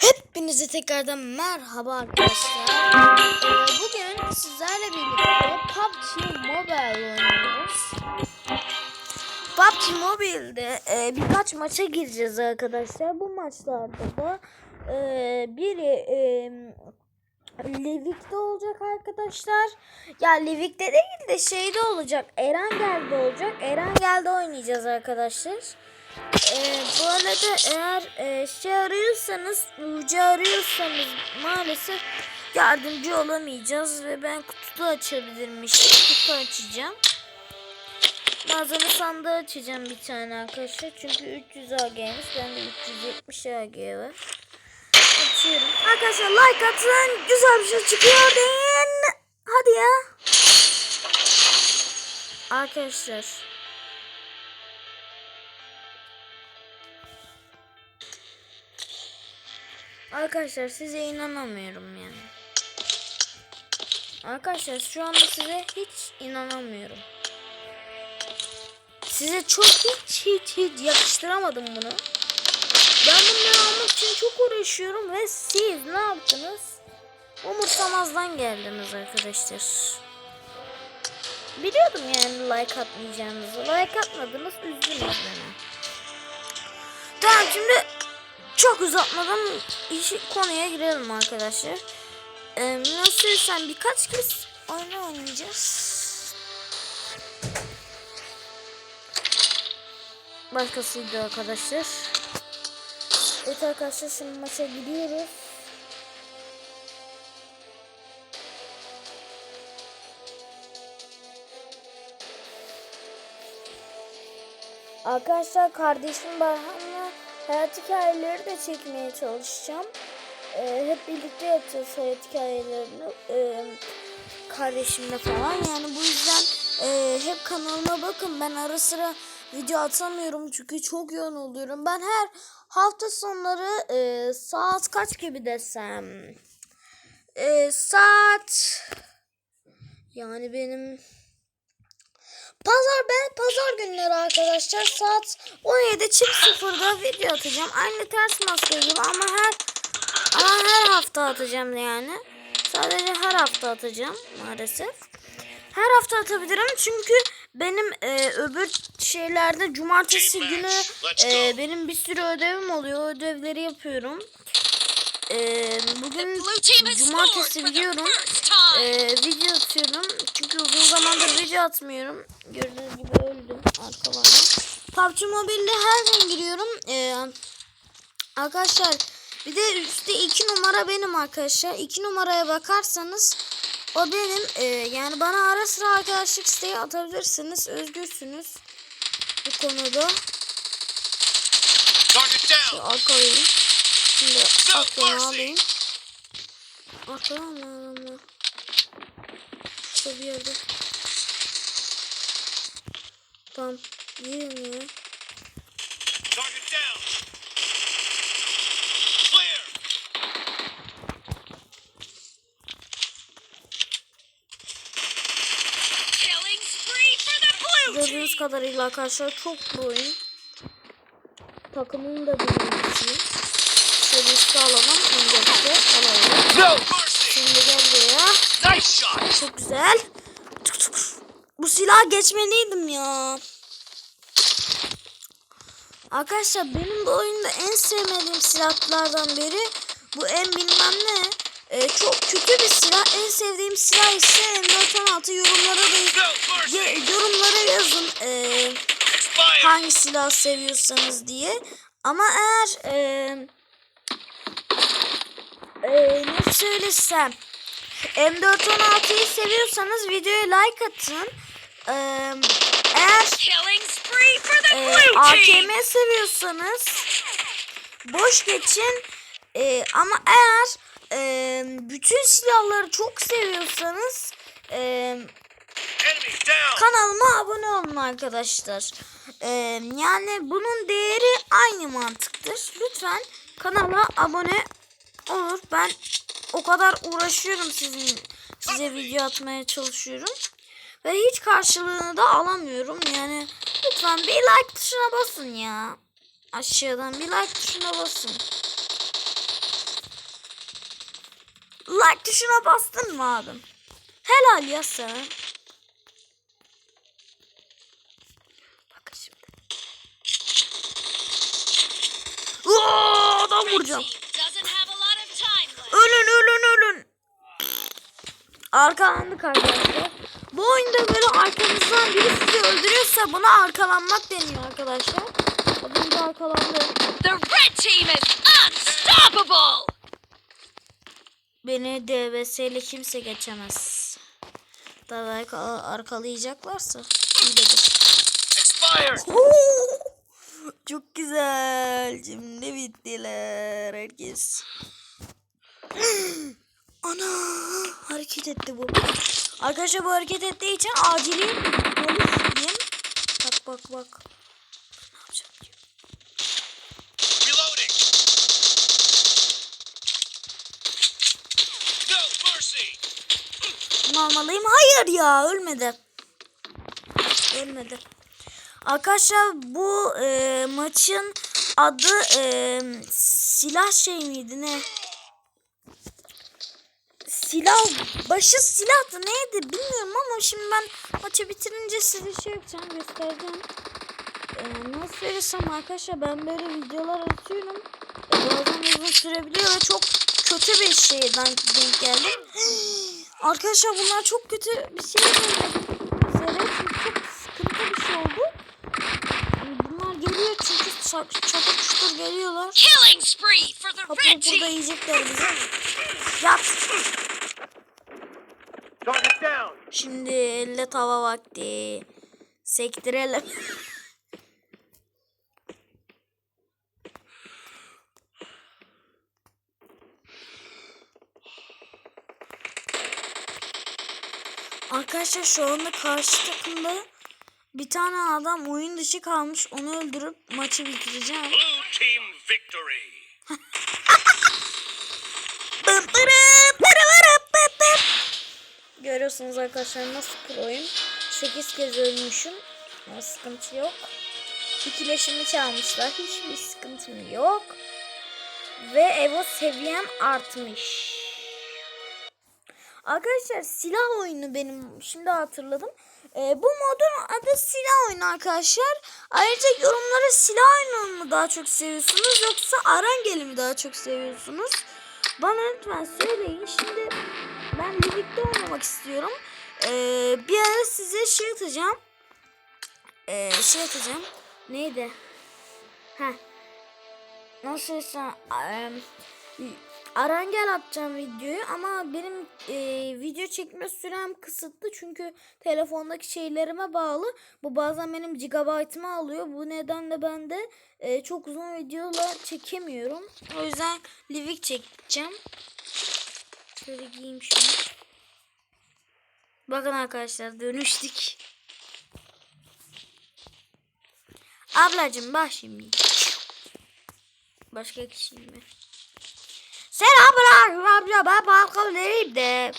Hepinize tekrardan merhaba arkadaşlar. Ee, bugün sizlerle birlikte PUBG Mobile oynuyoruz. PUBG Mobile'de e, birkaç maça gireceğiz arkadaşlar. Bu maçlarda da e, biri e, Livik'te olacak arkadaşlar. Ya Livik'te değil de şeyde olacak. Erengel'de olacak. Erengel'de oynayacağız arkadaşlar. Ee, bu arada eğer e, şey arıyorsanız, ucu arıyorsanız maalesef yardımcı olamayacağız ve ben kutu da açabilirmişim. Kutu açacağım. Malzeme sandığı açacağım bir tane arkadaşlar. Çünkü 300 AG'miz. Bende 370 AG var. Açıyorum. Arkadaşlar like atın. Güzel bir şey çıkıyor deyin. Hadi ya. Arkadaşlar. Arkadaşlar size inanamıyorum yani. Arkadaşlar şu anda size hiç inanamıyorum. Size çok hiç hiç hiç yakıştıramadım bunu. Ben bunları almak için çok uğraşıyorum ve siz ne yaptınız? Umursamazdan geldiniz arkadaşlar. Biliyordum yani like atmayacağınızı. Like atmadınız üzdünüz beni. Tamam şimdi çok uzatmadan işi konuya girelim arkadaşlar. Ee, nasıl sen birkaç kez oyunu oynayacağız. Başkasıydı arkadaşlar. Evet arkadaşlar şimdi maça gidiyoruz. Arkadaşlar kardeşim Barhan'la hayat hikayeleri de çekmeye çalışacağım. Ee, hep birlikte yapacağız hayat hikayelerini. Ee, kardeşimle falan. Yani bu yüzden e, hep kanalıma bakın. Ben ara sıra video atamıyorum çünkü çok yoğun oluyorum. Ben her hafta sonları e, saat kaç gibi desem? E, saat yani benim Pazar ben pazar günleri arkadaşlar saat 17.00'da video atacağım. Aynı ters maske gibi ama her ama her hafta atacağım yani. Sadece her hafta atacağım maalesef. Her hafta atabilirim çünkü benim e, öbür şeylerde cumartesi günü e, benim bir sürü ödevim oluyor. O ödevleri yapıyorum. E, bugün cumartesi biliyorum. E, video atıyorum. Çünkü uzun zamandır video atmıyorum. Gördüğünüz gibi öldüm arkalarına. PUBG Mobile'de her gün giriyorum. E, arkadaşlar bir de üstte iki numara benim arkadaşlar. İki numaraya bakarsanız o benim. E, yani bana ara sıra arkadaşlık isteği atabilirsiniz. Özgürsünüz bu konuda. Arkalayayım. Şimdi aklını alayım. Arkadan mı adamlar? Şurada bir yerde. Tamam. Girin ya. Gördüğünüz kadarıyla arkadaşlar çok bir oyun. Takımını da bilmiyorsunuz. Üstü alalım. Öncelikle alalım. Şimdi gel buraya. Çok güzel. Bu silah geçmeliydim ya. Arkadaşlar benim bu oyunda en sevmediğim silahlardan biri bu en bilmem ne. Ee, çok kötü bir silah. En sevdiğim silah ise M416 yorumlara da yorumlara yazın. Ee, hangi silah seviyorsanız diye. Ama eğer e, e, ne söylesem M416'yı seviyorsanız videoya like atın. E, eğer e. AKM seviyorsanız boş geçin. E, ama eğer e, bütün silahları çok seviyorsanız e, kanalıma abone olun arkadaşlar. Ee, yani bunun değeri aynı mantıktır. Lütfen kanala abone olur. Ben o kadar uğraşıyorum sizin size video atmaya çalışıyorum. Ve hiç karşılığını da alamıyorum. Yani lütfen bir like tuşuna basın ya. Aşağıdan bir like tuşuna basın. like tuşuna bastın mı abim? Helal ya sana. Bakın şimdi. Oo, adam vuracağım. Ölün ölün ölün. Arkalandık arkadaşlar. Bu oyunda böyle arkanızdan biri sizi öldürüyorsa buna arkalanmak deniyor arkadaşlar. Az önce arkalandı. The red team is unstoppable. Beni DBS ile kimse geçemez. Tabii arka- arkalayacaklarsa. Çok güzel. Şimdi bittiler herkes. Ana hareket etti bu. Arkadaşlar bu hareket ettiği için acili diyeyim. Bak bak bak. Ne yapacak? Reloading. No mercy. Bunu almalıyım. Hayır ya ölmedi. Ölmedi. Arkadaşlar bu e, maçın adı e, silah şey miydi ne? Silah başı silahtı neydi bilmiyorum ama şimdi ben maçı bitirince size şey yapacağım göstereceğim. E, nasıl söylesem arkadaşlar ben böyle videolar atıyorum. E, bazen uzun sürebiliyor ve çok kötü bir şeyden denk geldim. Arkadaşlar bunlar çok kötü bir şey çünkü çok sıkıntı bir şey oldu. Yani Bunlar geliyor çünkü çatır çutur geliyorlar. Killing spree for the burada yiyecekler bizi. Yat. Şimdi elle tava vakti. Sektirelim. Arkadaşlar şu anda karşı takımda bir tane adam oyun dışı kalmış. Onu öldürüp maçı bitireceğim. Blue team victory. Görüyorsunuz arkadaşlar nasıl proyum. 8 kez ölmüşüm. Ama sıkıntı yok. İkileşimi çalmışlar. Hiçbir sıkıntım yok. Ve Evo seviyem artmış. Arkadaşlar silah oyunu benim şimdi hatırladım. Ee, bu modun adı silah oyunu arkadaşlar. Ayrıca yorumlara silah oyununu mu daha çok seviyorsunuz yoksa Arangeli mi daha çok seviyorsunuz? Bana lütfen söyleyin. Şimdi ben birlikte oynamak istiyorum. Ee, bir ara size şey atacağım. Ee, şey atacağım. Neydi? Heh. Nasıl desem, em, Arangel atacağım videoyu ama benim e, video çekme sürem kısıtlı çünkü telefondaki şeylerime bağlı. Bu bazen benim gigabaytımı alıyor. Bu nedenle ben de e, çok uzun videolar çekemiyorum. O yüzden Livik çekeceğim. Şöyle giyeyim şunu. Bakın arkadaşlar dönüştük. Ablacım bak şimdi. Başka kişiyim ben. Selamlar amca ben balkondayım de.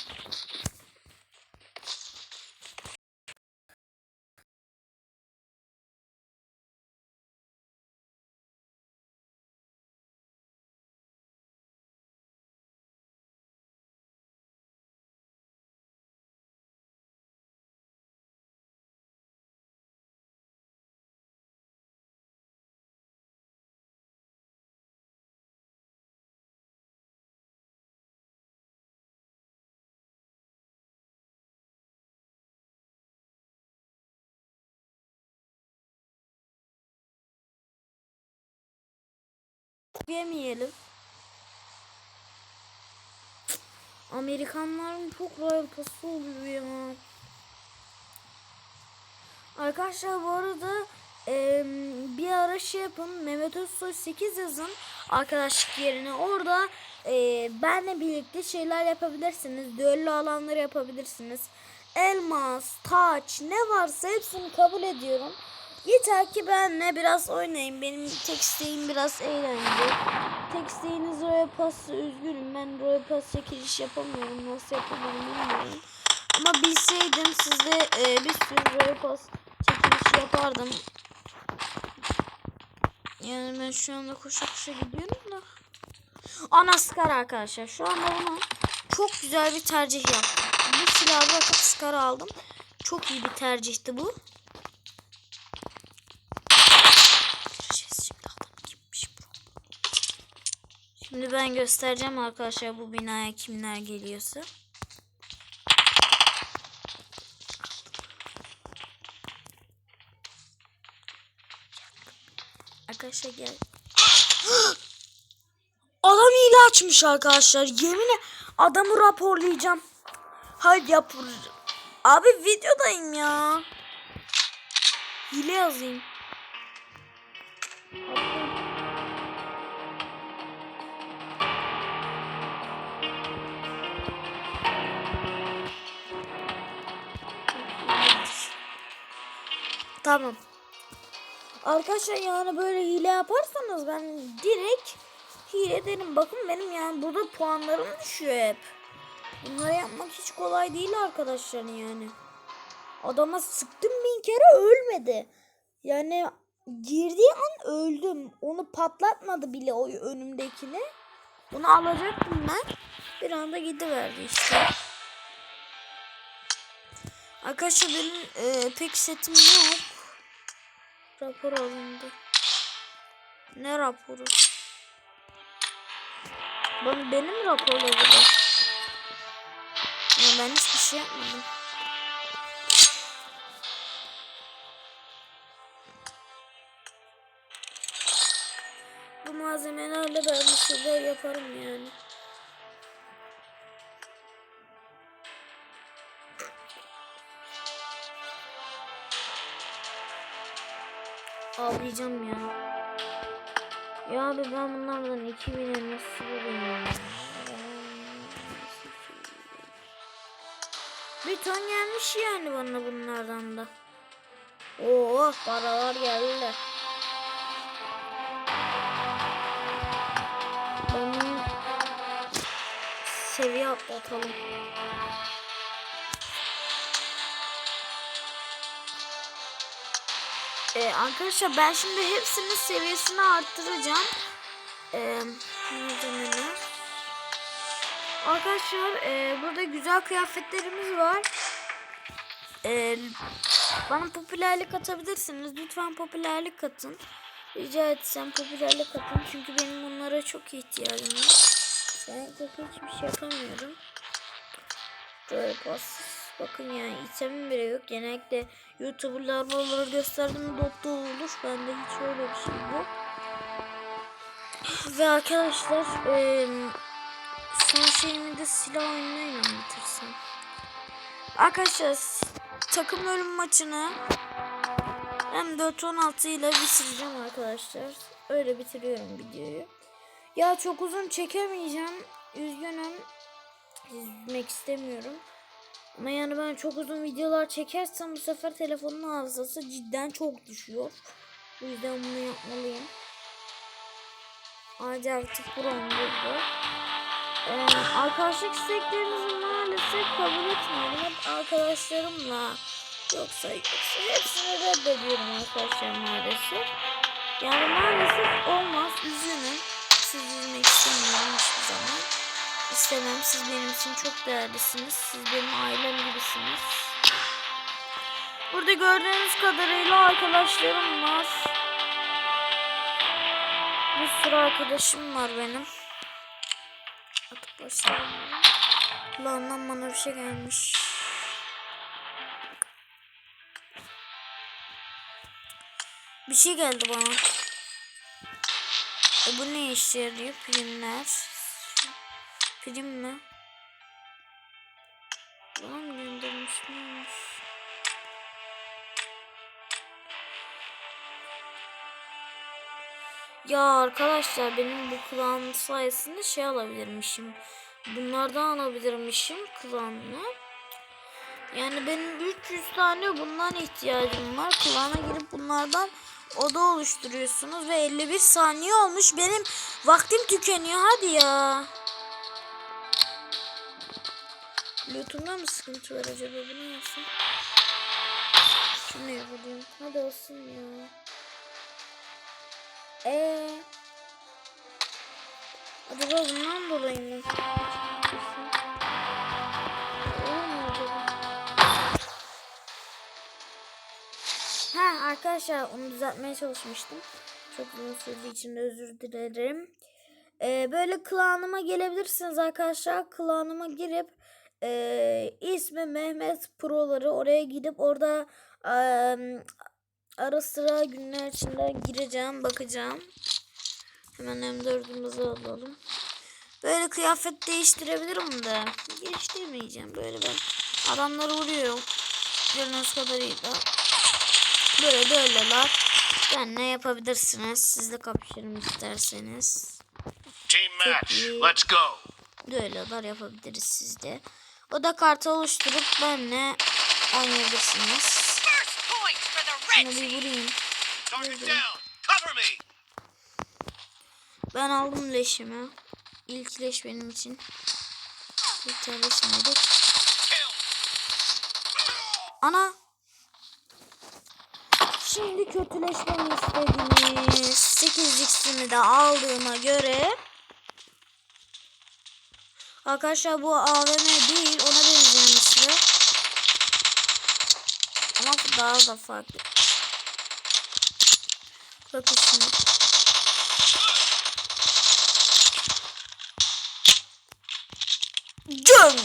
Yemeyelim. Amerikanların çok royal pası oluyor ya. Arkadaşlar bu arada eee, bir ara şey yapın Mehmet Özsoy 8 yazın arkadaşlık yerine orada eee benle birlikte şeyler yapabilirsiniz. Düello alanları yapabilirsiniz. Elmas, taç ne varsa hepsini kabul ediyorum. Yeter ki benle biraz oynayın. Benim tek isteğim biraz eğlence. Tek isteğiniz Royal Pass'ı üzgünüm. Ben Royal Pass çekiliş yapamıyorum. Nasıl yapamıyorum bilmiyorum. Ama bilseydim sizde e, bir sürü Royal Pass çekilişi yapardım. Yani ben şu anda koşa koşa gidiyorum da. Ana Scar arkadaşlar. Şu anda bunu çok güzel bir tercih yaptım. Bu silahı bırakıp Scar aldım. Çok iyi bir tercihti bu. Gireceğiz şimdi adam kimmiş bu? Şimdi ben göstereceğim arkadaşlar bu binaya kimler geliyorsa. Arkadaşlar gel. Adam hile açmış arkadaşlar. Yemin adamı raporlayacağım. Hadi yap. Abi videodayım ya. Hile yazayım. Tamam. Arkadaşlar yani böyle hile yaparsanız ben direkt hile derim. Bakın benim yani burada puanlarım düşüyor hep. Bunları yapmak hiç kolay değil arkadaşlar yani. Adama sıktım bin kere ölmedi. Yani girdiği an öldüm. Onu patlatmadı bile o önümdekini. Bunu alacaktım ben. Bir anda gidiverdi işte. Arkadaşlar benim e, pek setim yok. Rapor alındı. Ne raporu? Ben benim raporladılar. Ya ben hiçbir şey yapmadım. Bu malzemelerle ben bir şeyler yaparım yani. Ağlayacağım ya. Ya abi ben bunlardan 2000'e nasıl bulayım? Bir ton gelmiş yani bana bunlardan da. Oo paralar geldi. Onu seviye atlatalım. Ee, arkadaşlar ben şimdi hepsinin seviyesini arttıracağım. Ee. Arkadaşlar e, burada güzel kıyafetlerimiz var. E, bana popülerlik atabilirsiniz. Lütfen popülerlik atın. Rica etsem popülerlik atın. Çünkü benim bunlara çok ihtiyacım var. Ben hiçbir şey yapamıyorum. Böyle pas. Bakın yani itemim bile yok. Genellikle youtuberlar buraları gösterdiğinde dop dolu olur. Bende hiç öyle bir şey yok. Ve arkadaşlar eee son şeyimi de silah oyunuyla bitirsem. Arkadaşlar takım ölüm maçını M416 ile bitireceğim arkadaşlar. Öyle bitiriyorum videoyu. Ya çok uzun çekemeyeceğim. Üzgünüm. Üzmek istemiyorum. Ama yani ben çok uzun videolar çekersem bu sefer telefonun hafızası cidden çok düşüyor. Bu yüzden bunu yapmalıyım. Ayrıca artık buram burada. Ee, arkadaşlık isteklerinizi maalesef kabul etmiyorum. Hep arkadaşlarımla yoksa yoksa hepsini reddediyorum arkadaşlar maalesef. Yani maalesef olmaz. Üzgünüm. İstemem. Siz benim için çok değerlisiniz. Siz benim ailem gibisiniz. Burada gördüğünüz kadarıyla arkadaşlarım var. Bir sürü arkadaşım var benim. Atıp başlayalım. Bana bir şey gelmiş. Bir şey geldi bana. E bu ne işe yarıyor? Primler. Prim mi? Bana mı göndermiş neymiş? Ya arkadaşlar benim bu klan sayesinde şey alabilirmişim. Bunlardan alabilirmişim klanını. Yani benim 300 tane bundan ihtiyacım var. Klana girip bunlardan oda oluşturuyorsunuz ve 51 saniye olmuş. Benim vaktim tükeniyor. Hadi ya. Bluetooth'da mı sıkıntı var acaba? Bu ne yapsın? Şunu yapayım. Hadi olsun ya. Eee? Acaba bundan dolayı mı? Ha arkadaşlar onu düzeltmeye çalışmıştım. Çok uzun sürdüğü için özür dilerim. Ee, böyle klanıma gelebilirsiniz arkadaşlar. Klanıma girip e, ismi Mehmet Pro'ları oraya gidip orada em, ara sıra günler içinde gireceğim bakacağım. Hemen M4'ümüzü alalım. Böyle kıyafet değiştirebilirim de. Değiştirmeyeceğim böyle ben. Adamları vuruyor. Gördüğünüz kadarıyla. Böyle böyleler. Ben ne yapabilirsiniz? Siz de kapışırım isterseniz. Team match. Let's go. Böyleler yapabiliriz siz de. O da kartı oluşturup benle oynayabilirsiniz. Şunu bir vurayım. Ben aldım leşimi. İlk leş benim için. Bir tane şimdi. Kill. Ana. Şimdi kötüleşmemi istediniz. 8x'imi de aldığıma göre. Arkadaşlar bu AVM değil. Ona benzeyen bir. Ama daha da farklı. Bakın şimdi. Junk.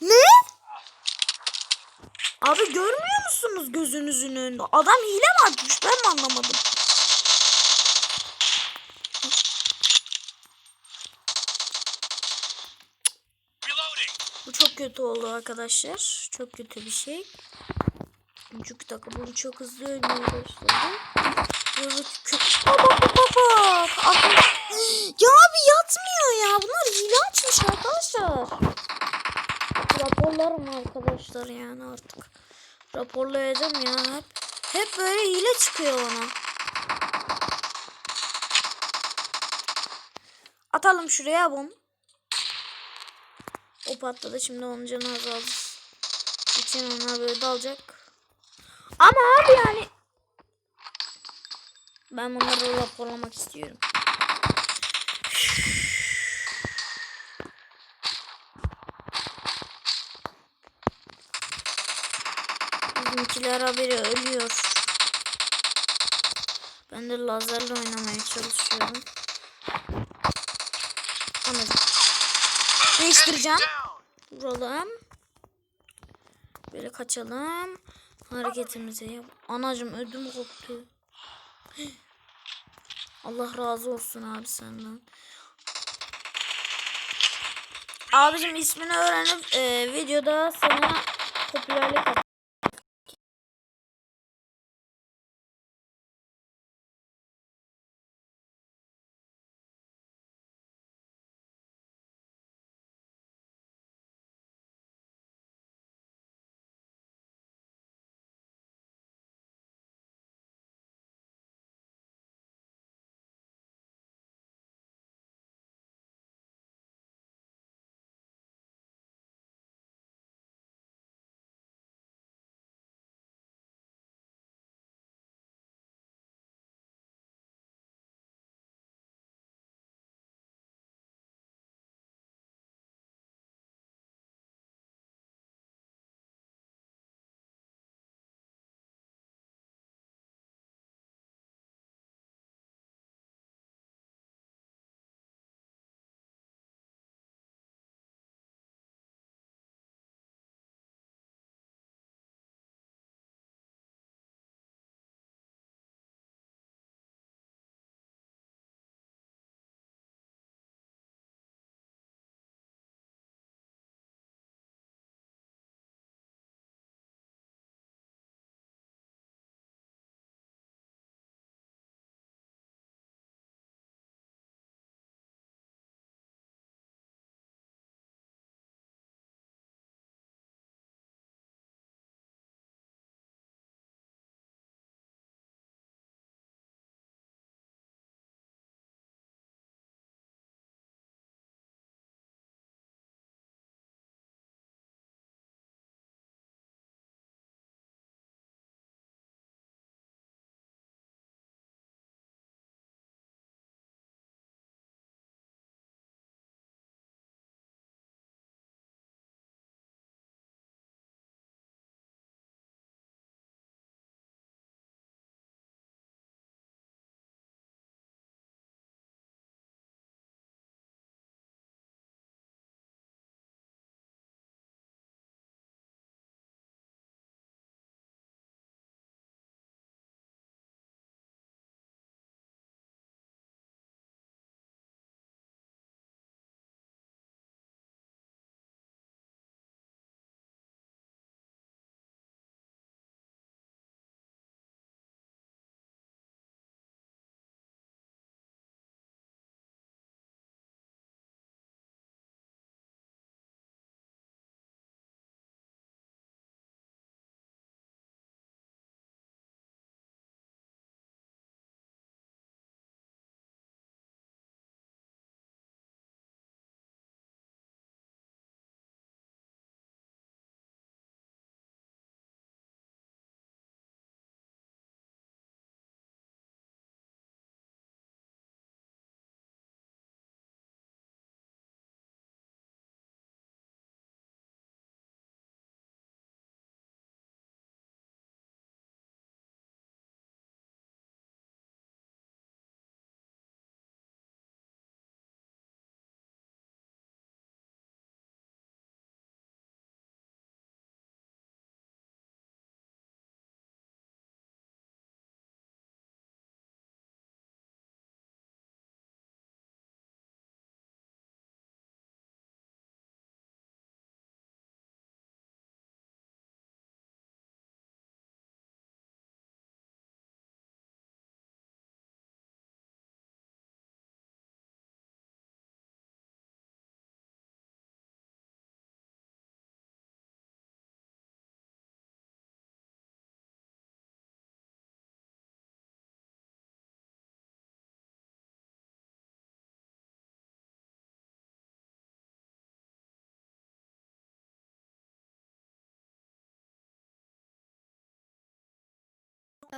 Ne? Abi görmüyor musunuz gözünüzün önünde? Adam hile mi atmış ben mi anlamadım? Bu çok kötü oldu arkadaşlar. Çok kötü bir şey. Çünkü takımım çok hızlı ölmeye başladı. Bak bak. Aklım- Ya abi yatmıyor ya. Bunlar hile açmış arkadaşlar. Raporlarım arkadaşlar yani artık. Raporlayacağım ya hep. Hep böyle hile çıkıyor bana. Atalım şuraya bunu. O patladı şimdi onun canı azaldı. İçin ona böyle dalacak. Ama abi yani. Ben bunları raporlamak istiyorum. Bizimkiler haberi ölüyor. Ben de lazerle oynamaya çalışıyorum. Anladım. Değiştireceğim. Vuralım. Böyle kaçalım. Hareketimizi yap. Anacım ödüm koptu. Allah razı olsun abi senden. Abicim ismini öğrenip e, videoda sana popülerlik at.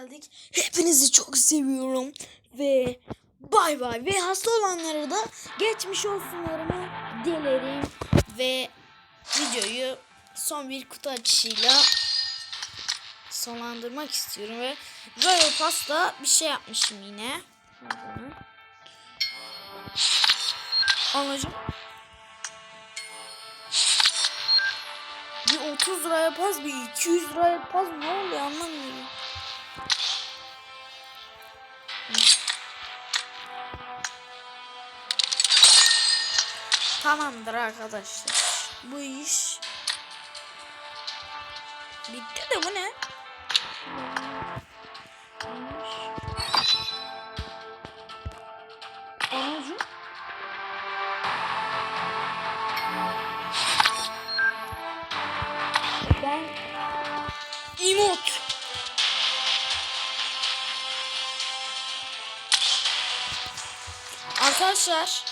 Geldik. Hepinizi çok seviyorum ve bay bay ve hasta olanlara da geçmiş olsunlarımı dilerim ve videoyu son bir kutu açışıyla sonlandırmak istiyorum ve Royal Pass'ta bir şey yapmışım yine. Anacığım. Bir 30 liraya pas bir 200 liraya pas ne oluyor anlamıyorum. Tamamdır arkadaşlar. Bu iş bitti de bu ne? Arkadaşlar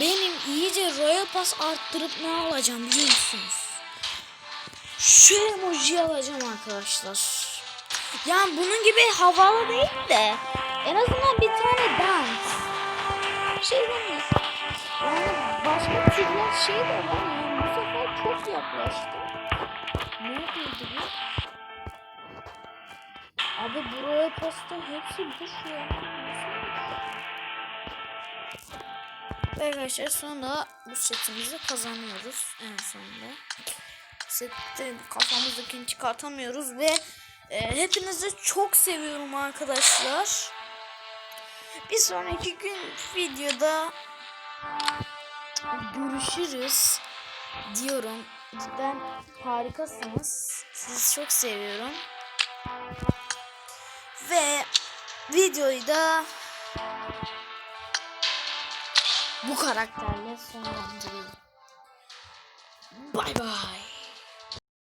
benim iyice Royal Pass arttırıp ne alacağım biliyor musunuz? Şu emoji alacağım arkadaşlar. Yani bunun gibi havalı değil de en azından bir tane dans. Şey değil. Yani başka türlü şey de var yani bu sefer çok yaklaştı. Ne yapıyordu bu? Abi buraya pasta hepsi boş ya. Ve arkadaşlar sonunda bu setimizi kazanıyoruz en sonunda. Sette kafamızdakini çıkartamıyoruz ve e, hepinizi çok seviyorum arkadaşlar. Bir sonraki gün videoda görüşürüz diyorum. Cidden harikasınız. Sizi çok seviyorum. Ve videoyu da bu karakterle sonlandırıyorum. Bay bay.